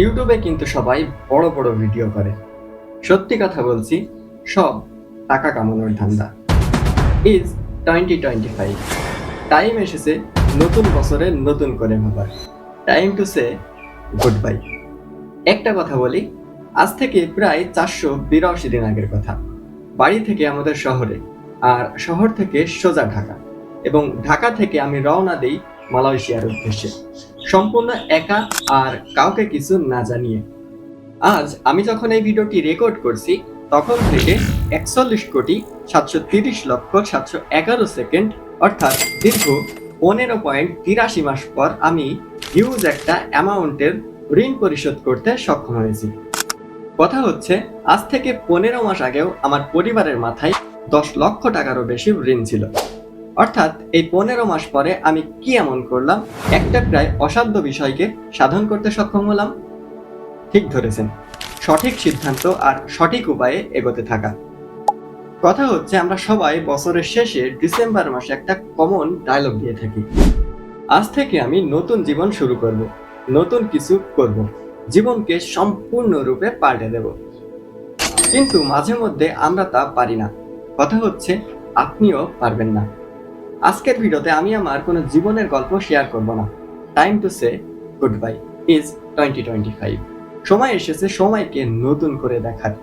ইউটিউবে কিন্তু সবাই বড় বড় ভিডিও করে। সত্যি কথা বলছি, সব টাকা কামানোর ধান্দা। Is twenty twenty five time এসেছে নতুন বছরে নতুন করে ভাবার। Time to say good bye একটা কথা বলি, আজ থেকে প্রায় চারশো বিরাশি দিন আগের কথা। বাড়ি থেকে আমাদের শহরে আর শহর থেকে সোজা ঢাকা। এবং ঢাকা থেকে আমি রওনা দিই মালয়েশিয়ার উদ্দেশ্যে। সম্পূর্ণ একা আর কাউকে কিছু না জানিয়ে। আজ আমি যখন এই ভিডিওটি রেকর্ড করছি, তখন থেকে একচল্লিশ কোটি সাতশো তিরিশ লক্ষ সাতশো এগারো সেকেন্ড, অর্থাৎ দীর্ঘ পনেরো পয়েন্ট তিরাশি মাস পর আমি হিউজ একটা অ্যামাউন্টের ঋণ পরিশোধ করতে সক্ষম হয়েছি। কথা হচ্ছে, আজ থেকে পনেরো মাস আগেও আমার পরিবারের মাথায় দশ লক্ষ টাকারও বেশি ঋণ ছিল। অর্থাৎ এই পনেরো মাস পরে আমি কি এমন করলাম? একটা প্রায় অসাধ্য বিষয়কে সাধন করতে সক্ষম হলাম। ঠিক ধরেছেন। সঠিক সিদ্ধান্ত আর সঠিক উপায়ে এগোতে থাকা। কথা হচ্ছে, আমরা সবাই বছরের শেষে ডিসেম্বর মাসে একটা কমন ডায়লগ দিয়ে থাকি। আজ থেকে আমি নতুন জীবন শুরু করব, নতুন কিছু করব, জীবনকে সম্পূর্ণরূপে পাল্টে দেব। কিন্তু মাঝে মধ্যে আমরা তা পারি না। কথা হচ্ছে, আপনিও পারবেন না। আজকের ভিডিওতে আমি আমার কোনো জীবনের গল্প শেয়ার করব না। Time to say good bye is twenty twenty five সময় এসেছে সময়কে নতুন করে দেখার।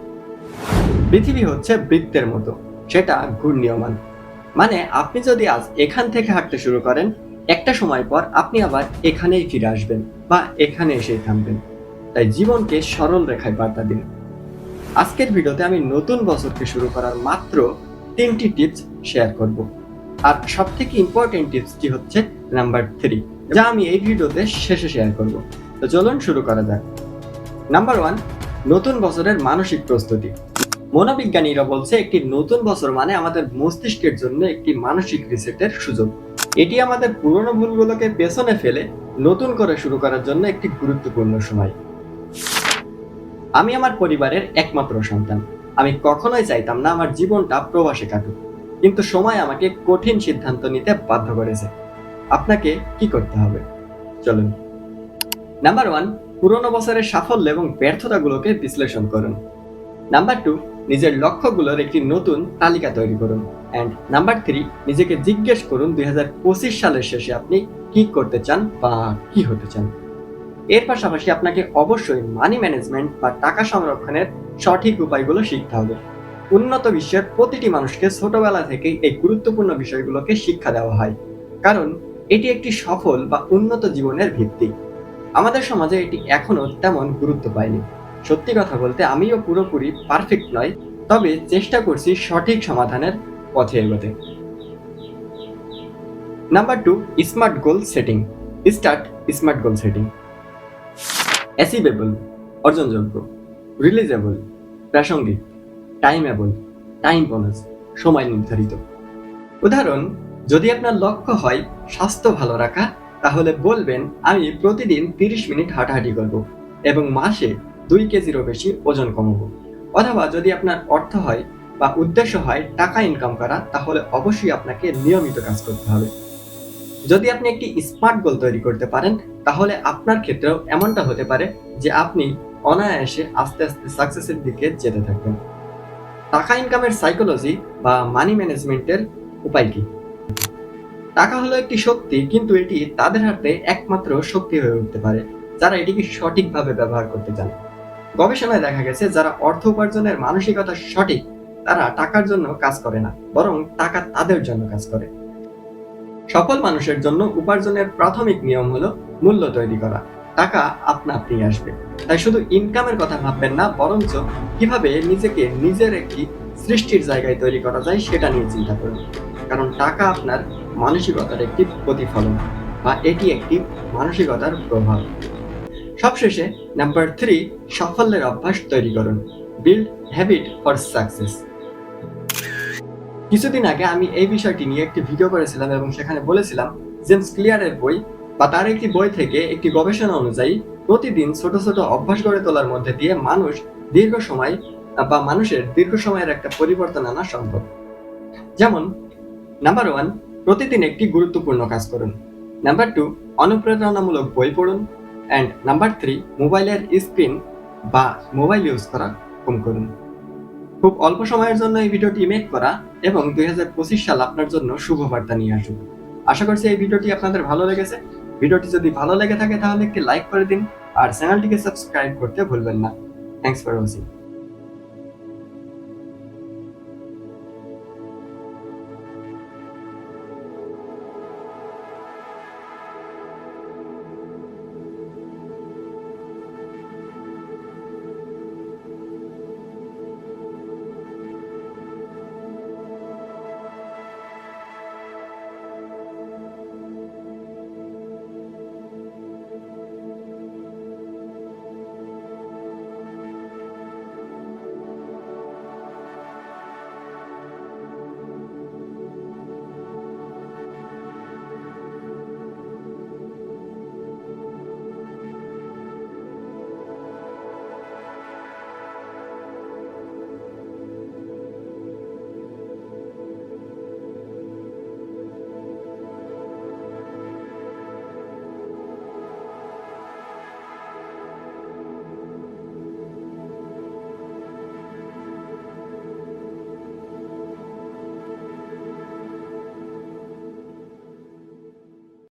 পৃথিবী হচ্ছে বৃত্তের মতো, সেটা ঘূর্ণীয়মান। মানে আপনি যদি আজ এখান থেকে হাঁটতে শুরু করেন, একটা সময় পর আপনি আবার এখানেই ফিরে আসবেন বা এখানে এসেই থামবেন। তাই জীবনকে সরল রেখায় বার্তা দিন। আজকের ভিডিওতে আমি নতুন বছরকে শুরু করার মাত্র তিনটি টিপস শেয়ার করব। আর সব থেকে ইম্পর্টেন্ট টিপসটি হচ্ছে নাম্বার থ্রি যা আমি এই ভিডিওতে শেষে শেয়ার করব। তো চলুন শুরু করা যাক। নাম্বার ওয়ান নতুন বছরের মানসিক প্রস্তুতি। মনোবিজ্ঞানীরা বলছে একটি নতুন বছর মানে আমাদের মস্তিষ্কের জন্য একটি মানসিক রিসেটের সুযোগ। এটি আমাদের পুরনো ভুলগুলোকে পেছনে ফেলে নতুন করে শুরু করার জন্য একটি গুরুত্বপূর্ণ সময়। আমি আমার পরিবারের একমাত্র সন্তান। আমি কখনোই চাইতাম না আমার জীবনটা প্রবাসে কাটুক। কিন্তু সময় আমাকে কঠিন সিদ্ধান্ত নিতে বাধ্য করেছে। আপনাকে কি করতে হবে? চলুন। নাম্বার ওয়ান পুরনো বছরের সাফল্য এবং ব্যর্থতাগুলোকে বিশ্লেষণ করুন। নাম্বার টু নিজের লক্ষ্যগুলোর একটি নতুন তালিকা তৈরি করুন। অ্যান্ড নাম্বার থ্রি নিজেকে জিজ্ঞেস করুন দুই হাজার পঁচিশ সালের শেষে আপনি কি করতে চান বা কি হতে চান। এর পাশাপাশি আপনাকে অবশ্যই মানি ম্যানেজমেন্ট বা টাকা সংরক্ষণের সঠিক উপায়গুলো শিখতে হবে। উন্নত বিশ্বের প্রতিটি মানুষকে ছোটবেলা থেকেই এই গুরুত্বপূর্ণ বিষয়গুলোকে শিক্ষা দেওয়া হয়। কারণ, এটি একটি সফল বা উন্নত জীবনের ভিত্তি। আমাদের সমাজে এটি এখনও তেমন গুরুত্ব পায়নি। সত্যি কথা বলতে, আমিও পুরোপুরি পারফেক্ট নয় তবে চেষ্টা করছি সঠিক সমাধানের পথে এগোতে। Number two smart goal setting start smart goal setting achievable অর্জনযোগ্য রিলিজেবল প্রাসঙ্গিক। টাইমেবল টাইম বোনাস সময় নির্ধারিত। উদাহরণ, যদি আপনার লক্ষ্য হয় স্বাস্থ্য ভালো রাখা, তাহলে বলবেন, আমি প্রতিদিন তিরিশ মিনিট হাঁটাহাঁটি করব এবং মাসে দুই কেজিরও বেশি ওজন কমাবো। অথবা যদি আপনার অর্থ হয় বা উদ্দেশ্য হয় টাকা ইনকাম করা, তাহলে অবশ্যই আপনাকে নিয়মিত কাজ করতে হবে। যদি আপনি একটি স্মার্ট গোল তৈরি করতে পারেন, তাহলে আপনার ক্ষেত্রেও এমনটা হতে পারে যে আপনি অনায়াসে আস্তে আস্তে সাকসেসের দিকে যেতে থাকবেন। টাকা ইনকামের সাইকোলজি বা মানি ম্যানেজমেন্টের উপায় কি? টাকা হলো একটি শক্তি, কিন্তু এটি তাদের হাতে একমাত্র শক্তি হয়ে উঠতে পারে, যারা এটিকে সঠিকভাবে ব্যবহার করতে চান গবেষণায় দেখা গেছে, যারা অর্থ উপার্জনের মানসিকতা সঠিক, তারা টাকার জন্য কাজ করে না, বরং টাকা তাদের জন্য কাজ করে। সফল মানুষের জন্য উপার্জনের প্রাথমিক নিয়ম হলো মূল্য তৈরি করা। টাকা আপনা আপনি আসবে। তাই শুধু ইনকামের কথা ভাববেন না, বরঞ্চ কীভাবে নিজেকে নিজের একটি সৃষ্টির জায়গায় তৈরি করা যায় সেটা নিয়ে চিন্তা করুন। কারণ টাকা আপনার মানসিকতার একটি প্রতিফলন বা এটি একটি মানসিকতার প্রভাব। সবশেষে নাম্বার থ্রি সাফল্যের অভ্যাস তৈরি করুন। বিল্ড হ্যাবিট ফর সাকসেস কিছুদিন আগে আমি এই বিষয়টি নিয়ে একটি ভিডিও করেছিলাম এবং সেখানে বলেছিলাম জেমস ক্লিয়ারের বই বা তার একটি বই থেকে একটি গবেষণা অনুযায়ী প্রতিদিন ছোট ছোট অভ্যাস গড়ে তোলার মধ্যে দিয়ে মানুষ দীর্ঘ সময়, বা মানুষের দীর্ঘ সময়ের একটা পরিবর্তন আনা সম্ভব। যেমন নাম্বার ওয়ান প্রতিদিন একটি গুরুত্বপূর্ণ কাজ করুন। নাম্বার টু অনুপ্রেরণামূলক বই পড়ুন। অ্যান্ড নাম্বার থ্রি মোবাইলের স্ক্রিন বা মোবাইল ইউজ করা কম করুন। খুব অল্প সময়ের জন্য এই ভিডিওটি মেক করা এবং দুই হাজার পঁচিশ সাল আপনার জন্য শুভ বার্তা নিয়ে আসুন। আশা করছি এই ভিডিওটি আপনাদের ভালো লেগেছে। ভিডিওটি যদি ভালো লেগে থাকে তাহলে একটি লাইক করে দিন আর চ্যানেলটিকে সাবস্ক্রাইব করতে ভুলবেন না। Thanks for watching